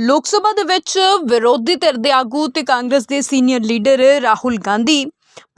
ਲੋਕ ਸਭਾ ਦੇ ਵਿੱਚ ਵਿਰੋਧੀ ਧਿਰ ਦੇ ਆਗੂ ਤੇ ਕਾਂਗਰਸ ਦੇ ਸੀਨੀਅਰ ਲੀਡਰ ਰਾਹੁਲ ਗਾਂਧੀ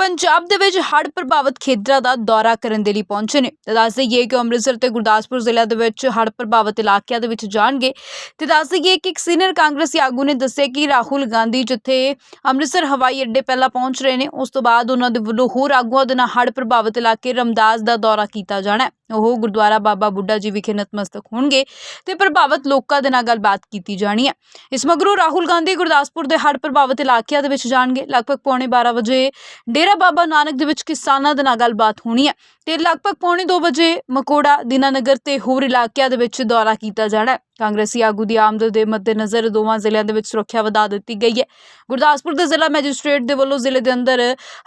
ਪੰਜਾਬ ਦੇ ਵਿੱਚ ਹੜ੍ਹ ਪ੍ਰਭਾਵਿਤ ਖੇਤਰਾਂ ਦਾ ਦੌਰਾ ਕਰਨ ਦੇ ਲਈ ਪਹੁੰਚੇ ਨੇ। ਤਾਂ ਦੱਸ ਦਈਏ ਕਿ ਅੰਮ੍ਰਿਤਸਰ ਤੇ ਗੁਰਦਾਸਪੁਰ ਜ਼ਿਲ੍ਹਿਆਂ ਦੇ ਵਿੱਚ ਹੜ੍ਹ ਪ੍ਰਭਾਵਿਤ ਇਲਾਕਿਆਂ ਦੇ ਵਿੱਚ ਜਾਣਗੇ। ਤੇ ਦੱਸ ਦਈਏ ਕਿ ਇੱਕ ਸੀਨੀਅਰ ਕਾਂਗਰਸੀ ਆਗੂ ਨੇ ਦੱਸਿਆ ਕਿ ਰਾਹੁਲ ਗਾਂਧੀ ਜਿੱਥੇ ਅੰਮ੍ਰਿਤਸਰ ਹਵਾਈ ਅੱਡੇ ਪਹਿਲਾਂ ਪਹੁੰਚ ਰਹੇ ਨੇ, ਉਸ ਤੋਂ ਬਾਅਦ ਉਹਨਾਂ ਦੇ ਵੱਲੋਂ ਹੋਰ ਆਗੂਆਂ ਦੇ ਨਾਲ ਹੜ੍ਹ ਪ੍ਰਭਾਵਿਤ ਇਲਾਕੇ ਰਮਦਾਸ ਦਾ ਦੌਰਾ ਕੀਤਾ ਜਾਣਾ ਹੈ। ਉਹ ਗੁਰਦੁਆਰਾ ਬਾਬਾ ਬੁੱਢਾ ਜੀ ਵਿਖੇ ਨਤਮਸਤਕ ਹੋਣਗੇ ਤੇ ਪ੍ਰਭਾਵਿਤ ਲੋਕਾਂ ਦੇ ਨਾਲ ਗੱਲਬਾਤ ਕੀਤੀ ਜਾਣੀ ਹੈ। ਇਸ ਮਗਰੋਂ ਰਾਹੁਲ ਗਾਂਧੀ ਗੁਰਦਾਸਪੁਰ ਦੇ ਹੜ੍ਹ ਪ੍ਰਭਾਵਿਤ ਇਲਾਕਿਆਂ ਦੇ ਵਿੱਚ ਜਾਣਗੇ। ਲਗਭਗ ਪੌਣੇ 12 ਵਜੇ ਡੇਰਾ ਬਾਬਾ ਨਾਨਕ ਦੇ ਵਿੱਚ ਕਿਸਾਨਾਂ ਦੇ ਨਾਲ ਗੱਲਬਾਤ ਹੋਣੀ ਹੈ ਤੇ ਲਗਭਗ ਪੌਣੇ 2 ਵਜੇ ਮਕੋੜਾ ਦੀਨਾਨਗਰ ਤੇ ਹੋਰ ਇਲਾਕਿਆਂ ਦੇ ਵਿੱਚ ਦੌਰਾ ਕੀਤਾ ਜਾਣਾ ਹੈ। ਕਾਂਗਰਸੀ ਆਗੂ ਦੀ ਆਮਦ ਦੇ ਮੱਦੇਨਜ਼ਰ ਦੋਵਾਂ ਜ਼ਿਲ੍ਹਿਆਂ ਦੇ ਵਿੱਚ ਸੁਰੱਖਿਆ ਵਧਾ ਦਿੱਤੀ ਗਈ ਹੈ। ਗੁਰਦਾਸਪੁਰ ਦੇ ਜ਼ਿਲ੍ਹਾ ਮੈਜਿਸਟ੍ਰੇਟ ਦੇ ਵੱਲੋਂ ਜ਼ਿਲ੍ਹੇ ਦੇ ਅੰਦਰ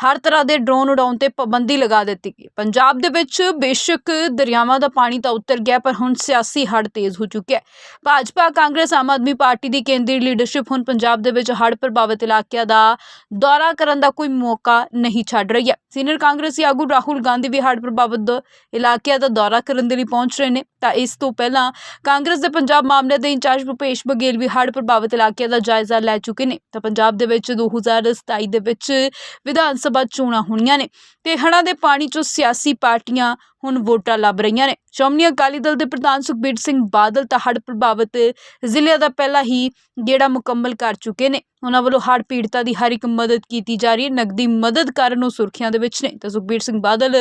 ਹਰ ਤਰ੍ਹਾਂ ਦੇ ਡਰੋਨ ਉਡਾਉਣ ਤੇ ਪਾਬੰਦੀ ਲਗਾ ਦਿੱਤੀ ਗਈ ਪੰਜਾਬ ਦੇ ਵਿੱਚ ਬੇਸ਼ੱਕ ਦਰਿਆਵਾਂ ਦਾ ਪਾਣੀ ਤਾਂ ਉਤਰ ਗਿਆ, ਪਰ ਹੁਣ ਸਿਆਸੀ ਹੜ੍ਹ ਤੇਜ਼ ਹੋ ਚੁੱਕਿਆ ਹੈ। ਭਾਜਪਾ, ਕਾਂਗਰਸ, ਆਮ ਆਦਮੀ ਪਾਰਟੀ ਦੀ ਕੇਂਦਰੀ ਲੀਡਰਸ਼ਿਪ ਹੁਣ ਪੰਜਾਬ ਦੇ ਵਿੱਚ ਹੜ੍ਹ ਪ੍ਰਭਾਵਿਤ ਇਲਾਕਿਆਂ ਦਾ ਦੌਰਾ ਕਰਨ ਦਾ ਕੋਈ ਮੌਕਾ ਨਹੀਂ ਛੱਡ ਰਹੀ ਹੈ। ਸੀਨੀਅਰ ਕਾਂਗਰਸੀ ਆਗੂ ਰਾਹੁਲ ਗਾਂਧੀ ਵੀ ਹੜ੍ਹ ਪ੍ਰਭਾਵਿਤ ਇਲਾਕਿਆਂ ਦਾ ਦੌਰਾ ਕਰਨ ਦੇ ਲਈ ਪਹੁੰਚ ਰਹੇ ਨੇ। ਤਾਂ ਇਸ ਤੋਂ ਪਹਿਲਾਂ ਕਾਂਗਰਸ ਦੇ ਪੰਜਾਬ ਮਾਮਲੇ ਦੇ ਇੰਚਾਰਜ ਭੁਪੇਸ਼ ਬਘੇਲ ਵੀ ਹੜ੍ਹ ਪ੍ਰਭਾਵਿਤ ਇਲਾਕਿਆਂ ਦਾ ਜਾਇਜ਼ਾ ਲੈ ਚੁੱਕੇ ਨੇ। ਤਾਂ ਪੰਜਾਬ ਦੇ ਵਿੱਚ 2027 ਦੇ ਵਿੱਚ ਵਿਧਾਨ ਸਭਾ ਚੋਣਾਂ ਹੋਣੀਆਂ ਨੇ। ਤੇ ਹੜ੍ਹਾਂ ਦੇ ਪਾਣੀ ਚੋਂ ਸਿਆਸੀ ਪਾਰਟੀਆਂ ਹੁਣ ਵੋਟਾਂ ਲੱਭ ਰਹੀਆਂ ਨੇ। ਸ਼੍ਰੋਮਣੀ ਅਕਾਲੀ ਦਲ ਦੇ ਪ੍ਰਧਾਨ ਸੁਖਬੀਰ ਸਿੰਘ ਬਾਦਲ ਤਾਂ ਹੜ੍ਹ ਪ੍ਰਭਾਵਿਤ ਜ਼ਿਲ੍ਹਿਆਂ ਦਾ ਪਹਿਲਾਂ ਹੀ ਗੇੜਾ ਮੁਕੰਮਲ ਕਰ ਚੁੱਕੇ ਨੇ। ਉਹਨਾਂ ਵੱਲੋਂ ਹੜ੍ਹ ਪੀੜਤਾਂ ਦੀ ਹਰ ਇੱਕ ਮਦਦ ਕੀਤੀ ਜਾ ਰਹੀ ਹੈ। ਨਗਦੀ ਮਦਦ ਕਾਰਨ ਉਹ ਸੁਰਖੀਆਂ ਦੇ ਵਿੱਚ ਨੇ। ਤਾਂ ਸੁਖਬੀਰ ਸਿੰਘ ਬਾਦਲ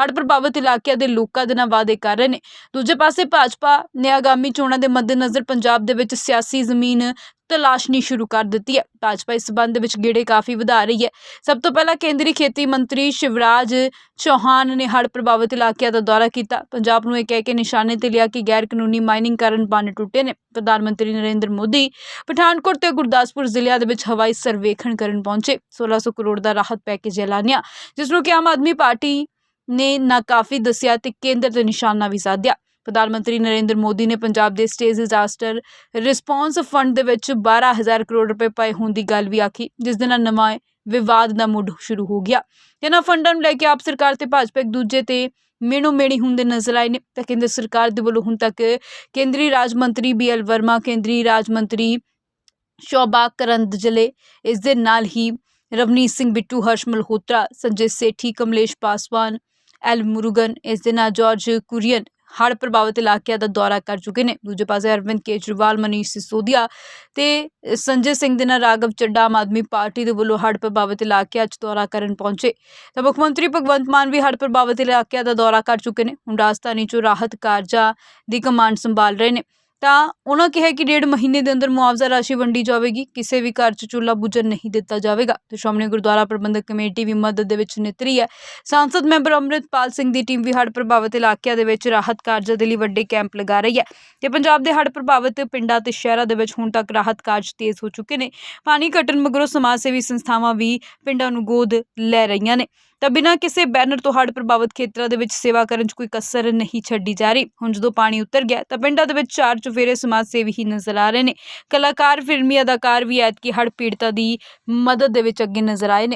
ਹੜ੍ਹ ਪ੍ਰਭਾਵਿਤ ਇਲਾਕਿਆਂ ਦੇ ਲੋਕਾਂ ਦੇ ਨਾਲ ਵਾਅਦੇ ਕਰ ਰਹੇ ਨੇ। ਦੂਜੇ ਪਾਸੇ ਭਾਜਪਾ ਨੇ ਆਗਾਮੀ ਚੋਣਾਂ ਦੇ ਮੱਦੇਨਜ਼ਰ ਪੰਜਾਬ ਦੇ ਵਿੱਚ ਸਿਆਸੀ ਜ਼ਮੀਨ ਤਲਾਸ਼ਣੀ ਸ਼ੁਰੂ ਕਰ ਦਿੱਤੀ ਹੈ। ਭਾਜਪਾ ਇਸ ਸਬੰਧ ਵਿੱਚ ਗੇੜੇ ਕਾਫੀ ਵਧਾ ਰਹੀ ਹੈ। ਸਭ ਤੋਂ ਪਹਿਲਾਂ ਕੇਂਦਰੀ ਖੇਤੀ ਮੰਤਰੀ ਸ਼ਿਵਰਾਜ ਚੌਹਾਨ ਨੇ ਹੜ੍ਹ ਪ੍ਰਭਾਵਿਤ ਇਲਾਕਿਆਂ ਦਾ ਦੌਰਾ ਕੀਤਾ। ਪੰਜਾਬ ਨੂੰ ਇਹ ਕਹਿ ਕੇ ਨਿਸ਼ਾਨੇ ਤੇ ਲਿਆ ਕਿ ਗੈਰ ਕਾਨੂੰਨੀ ਮਾਈਨਿੰਗ ਕਾਰਨ ਬੰਨ ਟੁੱਟੇ ਨੇ। ਪ੍ਰਧਾਨ ਮੰਤਰੀ ਨਰਿੰਦਰ ਮੋਦੀ ਪਠਾਨਕੋਟ ਤੇ ਗੁਰਦਾਸਪੁਰ ਜ਼ਿਲ੍ਹਿਆਂ ਦੇ ਵਿੱਚ ਹਵਾਈ ਸਰਵੇਖਣ ਕਰਨ ਪਹੁੰਚੇ। 1600 ਕਰੋੜ ਦਾ ਰਾਹਤ ਪੈਕੇਜ ਐਲਾਨਿਆ, ਜਿਸ ਨੂੰ ਕਿ ਆਮ ਆਦਮੀ ਪਾਰਟੀ ਨੇ ਨਾਕਾਫੀ ਦੱਸਿਆ ਤੇ ਕੇਂਦਰ ਤੇ ਨਿਸ਼ਾਨਾ ਵੀ ਸਾਧਿਆ। ਪ੍ਰਧਾਨ ਮੰਤਰੀ ਨਰਿੰਦਰ ਮੋਦੀ ਨੇ ਪੰਜਾਬ ਦੇ ਸਟੇਜ ਡਿਜ਼ਾਸਟਰ ਰਿਸਪੌਂਸ ਫੰਡ ਦੇ ਵਿੱਚ 12000 ਕਰੋੜ ਰੁਪਏ ਪਾਏ ਹੋਣ ਦੀ ਗੱਲ ਵੀ ਆਖੀ, ਜਿਸ ਦੇ ਨਾਲ ਨਵਾਂ ਵਿਵਾਦ ਦਾ ਮੁੱਢ ਸ਼ੁਰੂ ਹੋ ਗਿਆ। ਇਹਨਾਂ ਫੰਡਾਂ ਨੂੰ ਲੈ ਕੇ ਆਪ ਸਰਕਾਰ ਤੇ ਭਾਜਪਾ ਇੱਕ ਦੂਜੇ ਤੇ ਮੇਣੋ ਮੇਣੀ ਹੁੰਦੇ ਨਜ਼ਰ ਆਏ ਨੇ। ਤਾਂ ਕੇਂਦਰ ਸਰਕਾਰ ਦੇ ਵੱਲੋਂ ਹੁਣ ਤੱਕ ਕੇਂਦਰੀ ਰਾਜ ਮੰਤਰੀ ਬੀ ਐਲ ਵਰਮਾ, ਕੇਂਦਰੀ ਰਾਜ ਮੰਤਰੀ ਸ਼ੋਭਾ ਕਰੰਦਜਲੇ, ਇਸ ਦੇ ਨਾਲ ਹੀ ਰਵਨੀਤ ਸਿੰਘ ਬਿੱਟੂ, ਹਰਸ਼ ਮਲਹੋਤਰਾ, ਸੰਜੇ ਸੇਠੀ, ਕਮਲੇਸ਼ ਪਾਸਵਾਨ, ਐਲ ਮੁਰੂਗਨ, ਇਸ ਦੇ ਨਾਲ ਜਾਰਜ ਕੁਰੀਅਨ ਹੜ੍ਹ ਪ੍ਰਭਾਵਿਤ ਇਲਾਕਿਆਂ ਦਾ ਦੌਰਾ ਕਰ ਚੁੱਕੇ ਨੇ। ਦੂਜੇ ਪਾਸੇ ਅਰਵਿੰਦ ਕੇਜਰੀਵਾਲ, ਮਨੀਸ਼ ਸਿਸੋਦੀਆ ਤੇ ਸੰਜੇ ਸਿੰਘ ਦੇ ਨਾਲ ਰਾਘਵ ਚੱਡਾ ਆਮ ਆਦਮੀ ਪਾਰਟੀ ਦੇ ਵੱਲੋਂ ਹੜ੍ਹ ਪ੍ਰਭਾਵਿਤ ਇਲਾਕਿਆਂ 'ਚ ਦੌਰਾ ਕਰਨ ਪਹੁੰਚੇ। ਤਾਂ ਮੁੱਖ ਮੰਤਰੀ ਭਗਵੰਤ ਮਾਨ ਵੀ ਹੜ੍ਹ ਪ੍ਰਭਾਵਿਤ ਇਲਾਕਿਆਂ ਦਾ ਦੌਰਾ ਕਰ ਚੁੱਕੇ ਨੇ। ਹੁਣ ਰਾਜਧਾਨੀ 'ਚੋਂ ਰਾਹਤ ਕਾਰਜਾਂ ਦੀ ਕਮਾਂਡ ਸੰਭਾਲ ਰਹੇ ਨੇ। ਤਾਂ ਉਹਨਾਂ ਕਿਹਾ ਕਿ ਡੇਢ ਮਹੀਨੇ ਦੇ ਅੰਦਰ ਮੁਆਵਜ਼ਾ ਰਾਸ਼ੀ ਵੰਡੀ ਜਾਵੇਗੀ, ਕਿਸੇ ਵੀ ਘਰ 'ਚ ਚੁੱਲ੍ਹਾ ਬੁਝਣ ਨਹੀਂ ਦਿੱਤਾ ਜਾਵੇਗਾ। ਤੇ ਸ਼੍ਰੋਮਣੀ ਗੁਰਦੁਆਰਾ ਪ੍ਰਬੰਧਕ ਕਮੇਟੀ ਵੀ ਮਦਦ ਦੇ ਵਿੱਚ ਨਿਤਰੀ ਹੈ। ਸੰਸਦ ਮੈਂਬਰ ਅੰਮ੍ਰਿਤਪਾਲ ਸਿੰਘ ਦੀ ਟੀਮ ਵੀ ਹੜ੍ਹ ਪ੍ਰਭਾਵਿਤ ਇਲਾਕਿਆਂ ਦੇ ਵਿੱਚ ਰਾਹਤ ਕਾਰਜਾਂ ਦੇ ਲਈ ਵੱਡੇ ਕੈਂਪ ਲਗਾ ਰਹੀ ਹੈ। ਤੇ ਪੰਜਾਬ ਦੇ ਹੜ੍ਹ ਪ੍ਰਭਾਵਿਤ ਪਿੰਡਾਂ ਤੇ ਸ਼ਹਿਰਾਂ ਦੇ ਵਿੱਚ ਹੁਣ ਤੱਕ ਰਾਹਤ ਕਾਰਜ ਤੇਜ਼ ਹੋ ਚੁੱਕੇ ਨੇ। ਪਾਣੀ ਘਟਣ ਮਗਰੋਂ ਸਮਾਜ ਸੇਵੀ ਸੰਸਥਾਵਾਂ ਵੀ ਪਿੰਡਾਂ ਨੂੰ ਗੋਦ ਲੈ ਰਹੀਆਂ ਨੇ। ਤਾਂ ਬਿਨਾਂ ਕਿਸੇ ਬੈਨਰ ਤੋਂ ਹੜ੍ਹ ਪ੍ਰਭਾਵਿਤ ਖੇਤਰਾਂ ਦੇ ਵਿੱਚ ਸੇਵਾ ਕਰਨ 'ਚ ਕੋਈ ਕਸਰ ਨਹੀਂ ਛੱਡੀ ਜਾ ਰਹੀ। ਹੁਣ ਜਦੋਂ ਪਾਣੀ ਉਤਰ ਗਿਆ, ਤਾਂ ਪਿੰਡਾਂ ਦੇ ਵਿੱਚ ਚਾਰ ਚੁਫੇਰੇ ਸਮਾਜ ਸੇਵੀ ਹੀ ਨਜ਼ਰ ਆ ਰਹੇ ਨੇ। ਕਲਾਕਾਰ, ਫਿਲਮੀ ਅਦਾਕਾਰ ਵੀ ਐਤਕੀ ਹੜ੍ਹ ਪੀੜਤਾਂ ਦੀ ਮਦਦ ਦੇ ਵਿੱਚ ਅੱਗੇ ਨਜ਼ਰ ਆਏ ਨੇ।